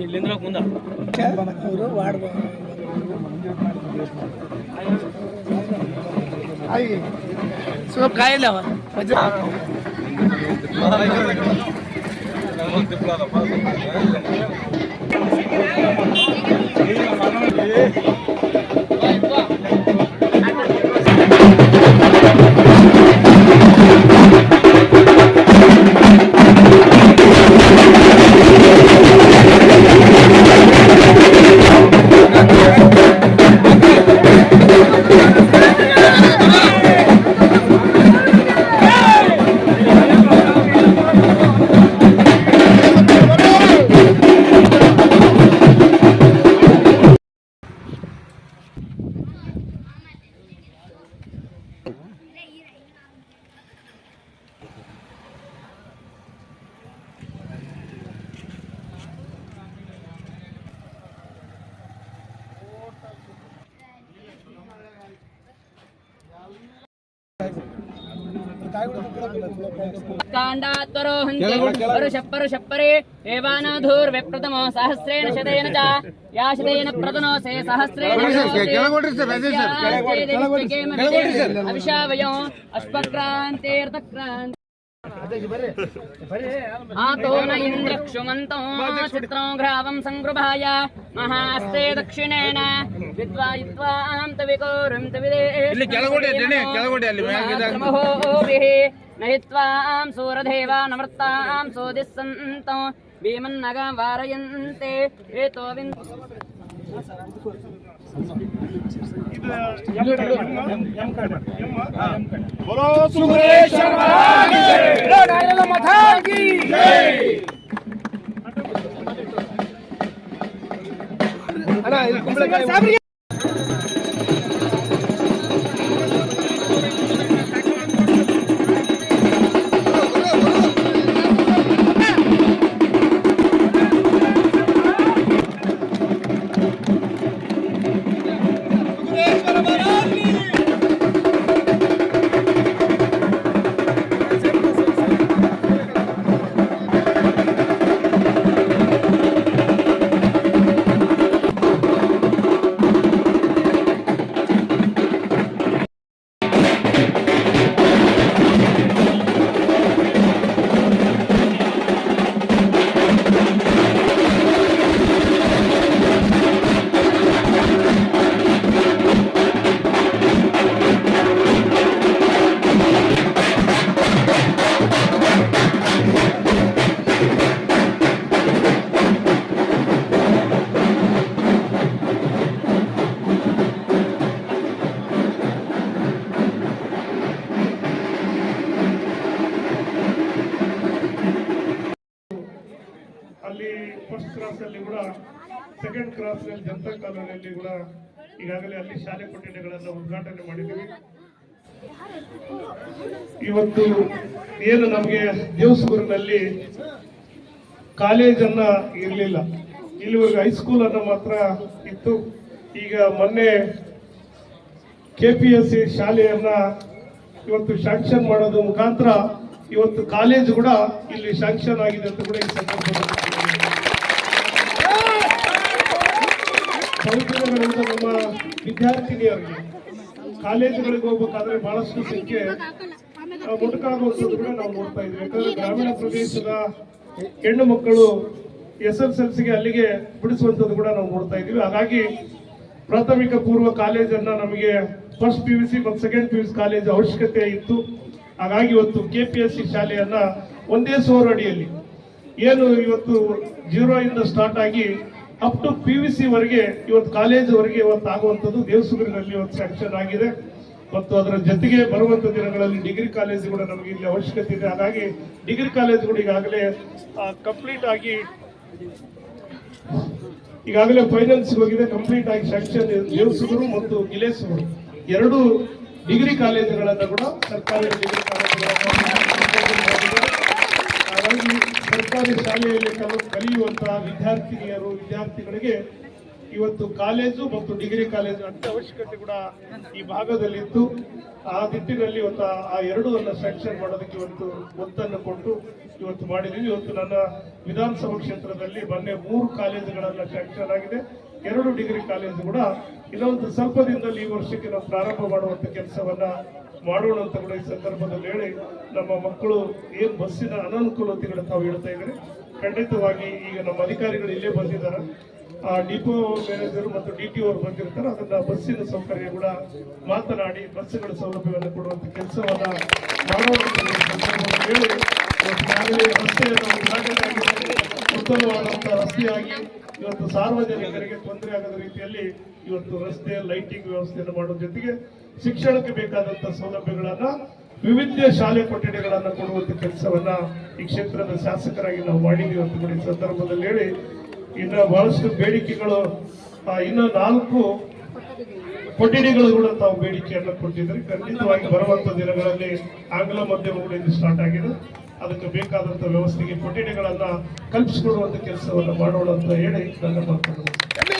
ಇಲ್ಲಿಂದ್ರ ಮುಂದ ಅವರು ವಾರ್ಡ್ ಆಗಿ स्काण्डात्वरोहन्ति परुषपरे एवानाधूर्व्यप्रथमो सहस्रेण शतेन च या शतेन प्रतनोसे सहस्रेण अभिषावयो अश्वक्रान्तेऽर्थक्रान्ति आतो नैन्द्रक्षुमन्तों चित्रौ घ्रावं सङ्गृभाय महास्ते दक्षिणेन विद्वायित्वां तविकोरं तविदेभिः नहित्वां सूरधेवानमृत्तां सोदिस्सन्तो भीमन्नगं वारयन्ते हेतोविन् तविदेः न हि त्वां सूरदेवा नमृत्तां सोदिस्सन्तो भीमन्नगा वारयन्ते हेतो विन् ಅಲ್ಲಿ ನಲ್ಲಿ ಜನತಾ ಕಾಲೋನಿಯಲ್ಲಿ ಕೂಡ ಈಗಾಗಲೇ ಅಲ್ಲಿ ಶಾಲೆ ಕೊಠಡಿಗಳನ್ನು ಉದ್ಘಾಟನೆ ಮಾಡಿದ್ದೀವಿ. ಇವತ್ತು ಏನು ನಮಗೆ ದೇವಸೂರಿನಲ್ಲಿ ಕಾಲೇಜನ್ನ ಇರಲಿಲ್ಲ. ಇಲ್ಲಿವರೆಗೆ ಹೈಸ್ಕೂಲ್ ಅನ್ನ ಮಾತ್ರ ಇತ್ತು. ಈಗ ಮೊನ್ನೆ ಕೆ ಪಿ ಎಸ್ ಸಿ ಶಾಲೆಯನ್ನ ಇವತ್ತು ಶಾಂಕ್ಷನ್ ಮಾಡೋದ್ರ ಮುಖಾಂತರ ಇವತ್ತು ಕಾಲೇಜ್ ಕೂಡ ಇಲ್ಲಿ ಶಾಂಕ್ಷನ್ ಆಗಿದೆ ಅಂತ ಕೂಡ ಈ ಸಂದರ್ಭದಲ್ಲಿ ಸೌಕರ್ಯಗಳಿಂದ ನಮ್ಮ ವಿದ್ಯಾರ್ಥಿನಿಯರಿಗೆ, ಕಾಲೇಜುಗಳಿಗೆ ಹೋಗ್ಬೇಕಾದ್ರೆ ಬಹಳಷ್ಟು ಸಂಖ್ಯೆ ಮುಟುಕಾಗುವಂಥದ್ದು ಕೂಡ ನಾವು ನೋಡ್ತಾ ಇದ್ವಿ ಯಾಕಂದ್ರೆ ಗ್ರಾಮೀಣ ಪ್ರದೇಶದ ಹೆಣ್ಣು ಮಕ್ಕಳು ಎಸ್ ಎಸ್ ಎಲ್ ಸಿಗೆ ಅಲ್ಲಿಗೆ ಬಿಡಿಸುವಂಥದ್ದು ಕೂಡ ನಾವು ನೋಡ್ತಾ ಇದ್ವಿ ಹಾಗಾಗಿ ಪ್ರಾಥಮಿಕ, ಪೂರ್ವ ಕಾಲೇಜನ್ನು ನಮಗೆ ಫಸ್ಟ್ ಪಿ ಯು ಸಿ ಮತ್ತು second P U C college ಅವಶ್ಯಕತೆ ಇತ್ತು. ಹಾಗಾಗಿ ಇವತ್ತು ಕೆ ಪಿ ಎಸ್ ಸಿ ಶಾಲೆಯನ್ನು ಒಂದೇ ಸೋರಡಿಯಲ್ಲಿ, ಏನು ಇವತ್ತು ಜೀರೋ ಇಂದ ಸ್ಟಾರ್ಟ್ ಆಗಿ up to P U C ವರೆಗೆ, ಇವತ್ತು ಕಾಲೇಜ್ ವರೆಗೆ ಇವತ್ತು ಆಗುವಂಥದ್ದು ದೇವಸುಗರಿನಲ್ಲಿ ಇವತ್ತು ಸ್ಯಾಂಕ್ಷನ್ ಆಗಿದೆ. ಮತ್ತು ಅದರ ಜೊತೆಗೆ ಬರುವಂತ ದಿನಗಳಲ್ಲಿ ಡಿಗ್ರಿ ಕಾಲೇಜ್ ಕೂಡ ನಮಗೆ ಇಲ್ಲಿ ಅವಶ್ಯಕತೆ ಇದೆ. ಹಾಗಾಗಿ ಡಿಗ್ರಿ ಕಾಲೇಜ್ ಕೂಡ ಈಗಾಗಲೇ ಕಂಪ್ಲೀಟ್ ಆಗಿ, ಈಗಾಗಲೇ ಫೈನಾನ್ಸ್ ಹೋಗಿದೆ. ಕಂಪ್ಲೀಟ್ ಆಗಿ ಸ್ಯಾಂಕ್ಷನ್ ದೇವಸುಗರು ಮತ್ತು ಗಿಲೇಸುಗರು ಎರಡು ಡಿಗ್ರಿ ಕಾಲೇಜುಗಳನ್ನು ಕೂಡ ಸರ್ಕಾರಿ ಡಿಗ್ರಿ ಕಾಲೇಜುಗಳನ್ನ ಹಾಗಾಗಿ ಸರ್ಕಾರಿ ಶಾಲೆಯಲ್ಲಿ ಕಲ- ಕಲಿಯುವಂತಹ ವಿದ್ಯಾರ್ಥಿನಿಯರು, ವಿದ್ಯಾರ್ಥಿಗಳಿಗೆ ಇವತ್ತು ಕಾಲೇಜು ಮತ್ತು ಡಿಗ್ರಿ ಕಾಲೇಜು ಅಂತ ಅವಶ್ಯಕತೆ ಕೂಡ ಈ ಭಾಗದಲ್ಲಿತ್ತು. ಆ ನಿಟ್ಟಿನಲ್ಲಿ ಇವತ್ತು ಆ- ಎರಡೂವನ್ನು ಸ್ಯಾಂಕ್ಷನ್ ಮಾಡೋದಕ್ಕೆ ಇವತ್ತು ಒತ್ತನ್ನು ಕೊಟ್ಟು ಇವತ್ತು ಮಾಡಿದೀವಿ. ಇವತ್ತು ನನ್ನ ವಿಧಾನಸಭಾ ಕ್ಷೇತ್ರದಲ್ಲಿ ಮೊನ್ನೆ ಮೂರು ಕಾಲೇಜುಗಳನ್ನ ಸ್ಯಾಂಕ್ಷನ್ ಆಗಿದೆ. ಎರಡು ಡಿಗ್ರಿ ಕಾಲೇಜು ಕೂಡ ಇನ್ನೊಂದು ಸ್ವಲ್ಪ ದಿನದಲ್ಲಿ ಈ ವರ್ಷಕ್ಕೆ ನಾವು ಪ್ರಾರಂಭ ಮಾಡುವಂಥ ಕೆಲಸವನ್ನ ಮಾಡೋಣ ಅಂತ ಕೂಡ ಈ ಸಂದರ್ಭದಲ್ಲಿ ಹೇಳಿ ನಮ್ಮ ಮಕ್ಕಳು ಏನ್ ಬಸ್ಸಿನ ಅನಾನುಕೂಲತೆಗಳು ತಾವು ಹೇಳ್ತಾ ಇದ್ದಾರೆ. ಖಂಡಿತವಾಗಿ ಈಗ ನಮ್ಮ ಅಧಿಕಾರಿಗಳು ಇಲ್ಲೇ ಬಂದಿದ್ದಾರೆ. ಆ ಡಿಪೋ ಮ್ಯಾನೇಜರ್ ಮತ್ತು ಡಿ ಟಿ ಅವರು ಬಂದಿರ್ತಾರೆ. ಅದನ್ನ ಬಸ್ಸಿನ ಸೌಕರ್ಯ ಕೂಡ ಮಾತನಾಡಿ ಬಸ್ಸುಗಳ ಸೌಲಭ್ಯವನ್ನು ಕೊಡುವಂತ ಕೆಲಸವನ್ನ ಹೇಳಿ ರಸ್ತೆಯನ್ನು ರಸ್ತೆಯಾಗಿ ಇವತ್ತು ಸಾರ್ವಜನಿಕರಿಗೆ ತೊಂದರೆ ಆಗದ ರೀತಿಯಲ್ಲಿ ಇವತ್ತು ರಸ್ತೆ ಲೈಟಿಂಗ್ ವ್ಯವಸ್ಥೆಯನ್ನು ಮಾಡುವ ಜೊತೆಗೆ ಶಿಕ್ಷಣಕ್ಕೆ ಬೇಕಾದಂತಹ ಸೌಲಭ್ಯಗಳನ್ನ, ವಿವಿಧ ಶಾಲೆ ಕೊಠಡಿಗಳನ್ನ ಕೊಡುವಂತ ಕೆಲಸವನ್ನ ಈ ಕ್ಷೇತ್ರದ ಶಾಸಕರಾಗಿ ನಾವು ಮಾಡಿದ್ದೀವಿ ಅಂತ ಕೂಡ ಸಂದರ್ಭದಲ್ಲಿ ಹೇಳಿ, ಇನ್ನು ಬಹಳಷ್ಟು ಬೇಡಿಕೆಗಳು ಇನ್ನ ನಾಲ್ಕು ಕೊಠಡಿಗಳು ಕೂಡ ತಾವು ಬೇಡಿಕೆಯನ್ನು ಕೊಟ್ಟಿದ್ದಾರೆ. ಖಂಡಿತವಾಗಿ ಬರುವಂತ ದಿನಗಳಲ್ಲಿ ಆಂಗ್ಲ ಮಾಧ್ಯಮಗಳು ಇಲ್ಲಿ ಸ್ಟಾರ್ಟ್ ಆಗಿದೆ ಅದಕ್ಕೆ ಬೇಕಾದಂಥ ವ್ಯವಸ್ಥೆಗೆ ಕೊಠಡಿಗಳನ್ನ ಕಲ್ಪಿಸಿಕೊಡುವಂಥ ಕೆಲಸವನ್ನು ಮಾಡೋಣ ಅಂತ ಹೇಳಿ ನನ್ನ ಮಾತನ್ನು